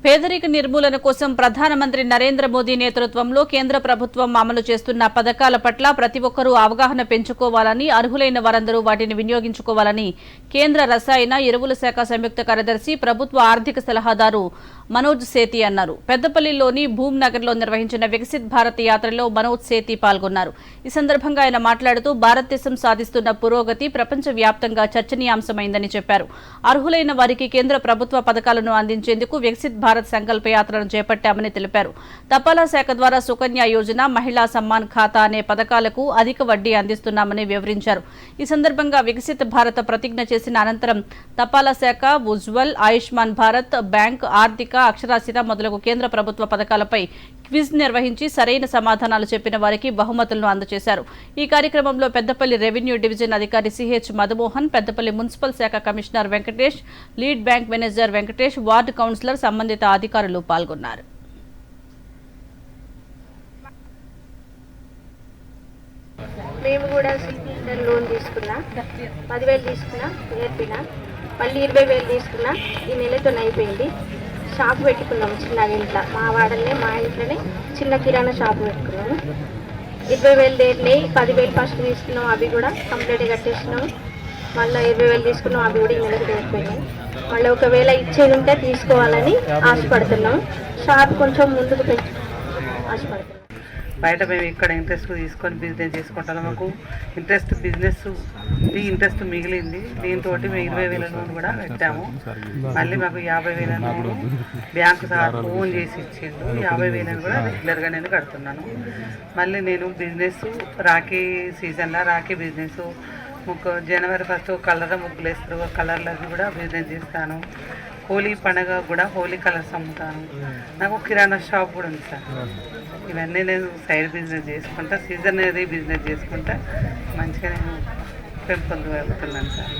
పేదరిక నిర్మూలన కోసం ప్రధానమంత్రి నరేంద్ర మోదీ నేతృత్వంలో కేంద్ర ప్రభుత్వం అమలు చేస్తున్న పథకాల పట్ల ప్రతి ఒక్కరూ అవగాహన పెంచుకోవాలని అర్హులైన వారందరూ వాటిని వినియోగించుకోవాలని కేంద్ర రసాయన ఎరువుల శాఖ సంయుక్త కార్యదర్శి ప్రభుత్వ ఆర్థిక సలహాదారు మనోజ్ సేతి అన్నారు. పెద్దపల్లిలోని భూమ్ నగర్లో నిర్వహించిన వికసిత్ భారత్ యాత్రలో మనోజ్ సేతి పాల్గొన్నారు. ఈ సందర్భంగా ఆయన మాట్లాడుతూ భారతదేశం సాధిస్తున్న పురోగతి ప్రపంచవ్యాప్తంగా చర్చనీయాంశమైందని చెప్పారు. అర్హులైన వారికి కేంద్ర ప్రభుత్వ పథకాలను అందించేందుకు వికసిత్ భారత్ సంకల్ప యాత్రను చేపట్టామని తెలిపారు. తపాలా శాఖ ద్వారా సుకన్య యోజన మహిళా సమ్మాన్ ఖాతా అనే పథకాలకు అధిక వడ్డీ అందిస్తున్నామని వివరించారు. ఈ సందర్భంగా వికసిత్ భారత ప్రతిజ్ఞ చేసిన అనంతరం తపాలా శాఖ ఉజ్వల్ ఆయుష్మాన్ భారత్ బ్యాంక్ ఆర్థిక అక్షరాస్యత మొదలగు కేంద్ర ప్రభుత్వ పథకాలపై క్విజ్ నిర్వహించి సరైన సమాధానాలు చెప్పిన వారికి బహుమతులను అందజేశారు. ఈ కార్యక్రమంలో పెద్దపల్లి రెవెన్యూ డివిజన్ అధికారి సిహెచ్ మధుమోహన్ పెద్దపల్లి మున్సిపల్ శాఖ commissioner Venkatesh lead bank manager Venkatesh ward councillor సంబంధిత అధికారులు పాల్గొన్నారు. మేము కూడా సిలిండర్ లోన్ తీసుకున్నా. పదివేలు తీసుకున్నా నేర్పిన మళ్ళీ ఇరవై వేలు తీసుకున్నా. ఈ నెలతో అయిపోయింది. షాప్ పెట్టుకున్నాము చిన్నగా ఇంట్లో. మా వాడల్ని మా ఇంట్లోనే చిన్న కిరాణా షాప్ పెట్టుకున్నాము ఇరవై వేలు దేరినాయి పదివేలు ఫస్ట్ తీసుకున్నాం అవి కూడా కంప్లీట్గా కట్టేసినాం. మళ్ళీ ఇరవై వేలు తీసుకున్నాం అవి కూడా ఈ నెలకు దేరిపోయినాయి మళ్ళీ ఒకవేళ ఇచ్చేది ఉంటే తీసుకోవాలని ఆశపడుతున్నాం. షాప్ కొంచెం ముందుకు పెంచు ఆశపడుతున్నాం. బయట మేము ఇక్కడ ఇంట్రెస్ట్ తీసుకొని బిజినెస్ చేసుకుంటాం మాకు ఇంట్రెస్ట్ బిజినెస్ ఇంట్రెస్ట్ మిగిలింది. దీంతో మేము ఇరవై వేల లోన్ కూడా పెట్టాము. మళ్ళీ మాకు యాభై వేల లోన్ బ్యాంకు సార్ ఫోన్ చేసి ఇచ్చిండు. యాభై వేలను కూడా రెగ్యులర్గా నేను కడుతున్నాను. మళ్ళీ నేను బిజినెస్ రాఖీ సీజన్లో రాఖీ బిజినెస్ ముగ్గు జనవరి ఫస్ట్ కలర్ ముగ్గులు వేస్తారు కలర్లకి కూడా బిజినెస్ చేస్తాను. హోలీ పండగ కూడా హోలీ కలర్స్ అమ్ముతాను నాకు కిరాణా షాప్ కూడా ఉంది సార్. ఇవన్నీ నేను సైడ్ బిజినెస్ చేసుకుంటా సీజన్ అనేది బిజినెస్ చేసుకుంటా మంచిగా నేను పెంపొందగలుగుతున్నాను సార్.